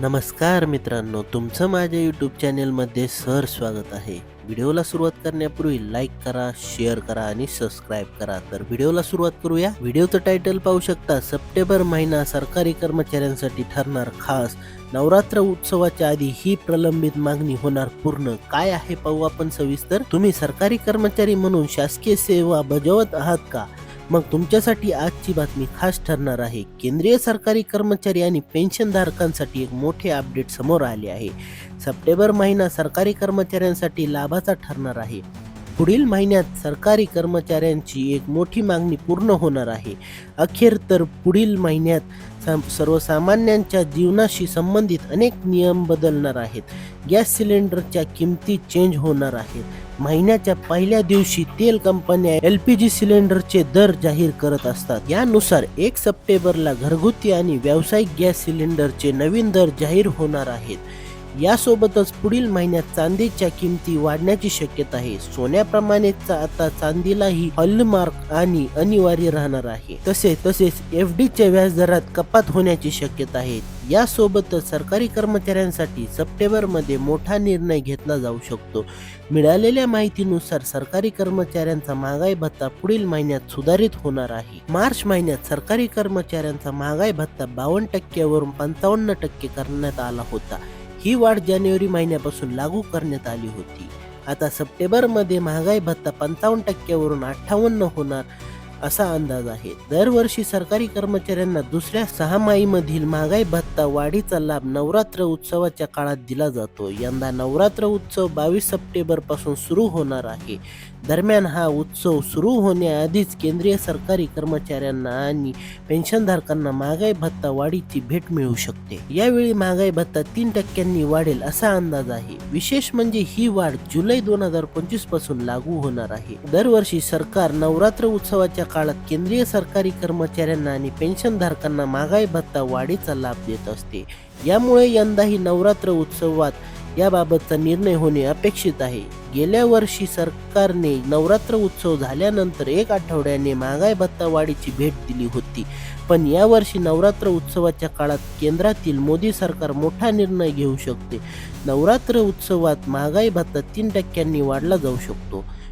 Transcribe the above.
नमस्कार मित्रांनो तुमचं माझ्या यूट्यूब चॅनेलमध्ये सर स्वागत आहे. व्हिडिओला सुरुवात करण्यापूर्वी लाईक करा शेअर करा आणि सबस्क्राईब करा. तर व्हिडिओला सुरुवात करूया. व्हिडिओचं टायटल पाहू शकता सप्टेंबर महिना सरकारी कर्मचाऱ्यांसाठी ठरणार खास. नवरात्र उत्सवाच्या आधी ही प्रलंबित मागणी होणार पूर्ण. काय आहे पाहू आपण सविस्तर. तुम्ही सरकारी कर्मचारी म्हणून शासकीय सेवा बजावत आहात का? मग तुमच्यासाठी आजची बातमी खास ठरणार आहे. केंद्रीय सरकारी कर्मचारी आणि पेन्शनधारकांसाठी एक मोठे अपडेट समोर आले आहे. सप्टेंबर महिना सरकारी कर्मचाऱ्यांसाठी लाभाचा ठरणार आहे. पुढील महिन्यात सरकारी कर्मचाऱ्यांची एक मोठी मागणी पूर्ण होणार आहे. अखेर तर पुढील महिन्यात सम- सर्वसामान्यांच्या जीवनाशी संबंधित अनेक नियम बदलणार आहेत. गॅस सिलेंडरच्या किमती चेंज होणार आहेत. महिन्याच्या पहिल्या दिवशी तेल कंपन्या एल पी जी सिलेंडरचे दर जाहीर करत असतात. यानुसार एक सप्टेंबरला घरगुती आणि व्यावसायिक गॅस सिलेंडरचे नवीन दर जाहीर होणार आहेत. यासोबतच पुढील महिन्यात चांदीच्या किमती वाढण्याची शक्यता आहे. सोन्याप्रमाणेच आता चांदीलाही हॉलमार्क आणि अनिवार्य राहणार आहे. तसे तसेच एफ डीच्या व्याजदरात कपात होण्याची शक्यता आहे. यासोबतच सरकारी कर्मचाऱ्यांसाठी सप्टेंबरमध्ये मोठा निर्णय घेतला जाऊ शकतो. मिळालेल्या माहितीनुसार सरकारी कर्मचाऱ्यांचा महागाई भत्ता पुढील महिन्यात सुधारित होणार आहे. मार्च महिन्यात सरकारी कर्मचाऱ्यांचा महागाई भत्ता बावन्न टक्क्यावरून पंचावन्न टक्के करण्यात आला होता. ही वाढ जानेवारी महिन्यापासून लागू करण्यात आली होती. आता सप्टेंबरमध्ये महागाई भत्ता पंचावन्न टक्क्यावरून अठ्ठावन्न होणार असा अंदाज आहे. दरवर्षी सरकारी कर्मचाऱ्यांना दुसऱ्या सहामाहीमधील महागाई भत्ता वाढीचा लाभ नवरात्र उत्सवाच्या काळात दिला जातो. यंदा नवरात्र उत्सव बावीस सप्टेंबरपासून सुरू होणार आहे. दरम्यान हा उत्सव सुरू होण्याआधीच केंद्रीय सरकारी कर्मचाऱ्यांना आणि पेन्शनधारकांना महागाई भत्ता वाढीची भेट मिळू शकते. यावेळी महागाई भत्ता तीन टक्क्यांनी वाढेल असा अंदाज आहे. विशेष म्हणजे ही वाढ जुलै दोन हजार पंचवीसपासून लागू होणार आहे. दरवर्षी सरकार नवरात्र उत्सवाच्या काळात केंद्रीय सरकारी कर्मचाऱ्यांना आणि पेन्शनधारकांना महागाई भत्ता वाढीचा लाभ देत असते. यामुळे यंदाही नवरात्र उत्सवात याबाबतचा निर्णय होणे अपेक्षित आहे. गेल्या वर्षी सरकारने नवरात्र उत्सव झाल्यानंतर एक आठवड्याने महागाई भत्ता वाढीची भेट दिली होती. पण यावर्षी नवरात्र उत्सवाच्या काळात केंद्रातील मोदी सरकार मोठा निर्णय घेऊ शकते. नवरात्र उत्सवात महागाई भत्ता तीन टक्क्यांनी वाढला जाऊ शकतो.